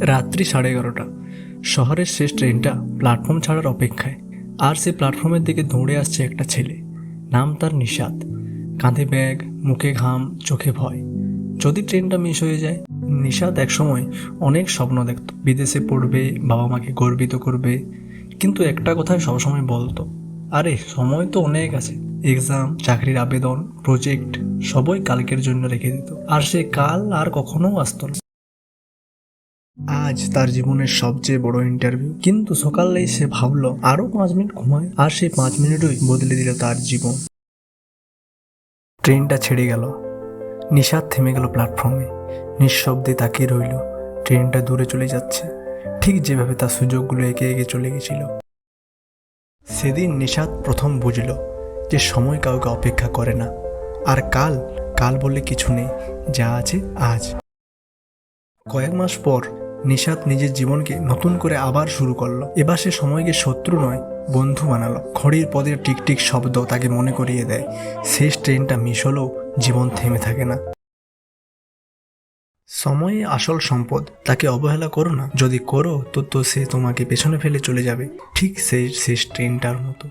রাত্রি সাড়ে এগারোটা। শহরের শেষ ট্রেনটা প্ল্যাটফর্ম ছাড়ার অপেক্ষায়। আর সে প্ল্যাটফর্মের দিকে দৌড়ে আসছে একটা ছেলে। নাম তার নিষাদ কাঁধে ব্যাগ, মুখে ঘাম, চোখে ভয়। যদি ট্রেনটা মিস হয়ে যায় নিষাদ একসময় অনেক স্বপ্ন দেখত। বিদেশে পড়বে বাবা মাকে গর্বিত করবে। কিন্তু একটা কথাই সবসময় বলতো, আরে, সময় তো অনেক আছে। এক্সাম, চাকরির আবেদন, প্রজেক্ট, সবই কালকের জন্য রেখে দিত। আর সে কাল আর কখনো আসতো না। আজ তার জীবনের সবচেয়ে বড় ইন্টারভিউ কিন্তু সকালেই সে ভাবলো, আরও পাঁচ মিনিট ঘুমায় আর সেই পাঁচ মিনিটই বদলে দিল তার জীবন। ট্রেনটা ছেড়ে গেল। নিষাদ থেমে গেল প্ল্যাটফর্মে নিঃশব্দে তাকিয়ে রইল। ট্রেনটা দূরে চলে যাচ্ছে। ঠিক যেভাবে তার সুযোগগুলো একে একে চলে গেছিল। সেদিন নিষাদ প্রথম বুঝল যে সময় কাউকে অপেক্ষা করে না। আর কাল কাল বলে কিছু নেই। যা আছে আজ। কয়েক মাস পর নিষাদ নিজের জীবনকে নতুন করে আবার শুরু করল। এবার সে সময়কে শত্রু নয়, বন্ধু বানালো। খড়ির পদের টিকটিক শব্দ তাকে মনে করিয়ে দেয়। শেষ ট্রেনটা মিস হলেও জীবন থেমে থাকে না। সময়ে আসল সম্পদ তাকে অবহেলা করো না। যদি করো, তো তো সে তোমাকে পেছনে ফেলে চলে যাবে। ঠিক সেই শেষ ট্রেনটার মতো।